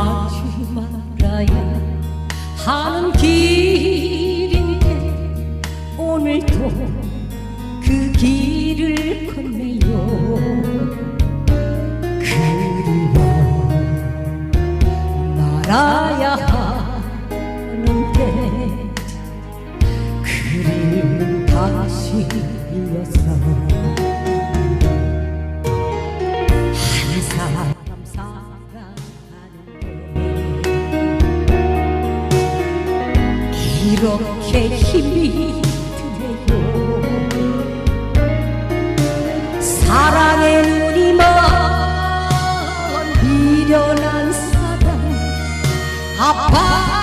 가지 말아야. 하는 길인데 오늘도 그 길을 건네요. 그리워 말아야 그렇게 힘이 드네요. 사랑의 눈이 먼 미련한 사랑 아파.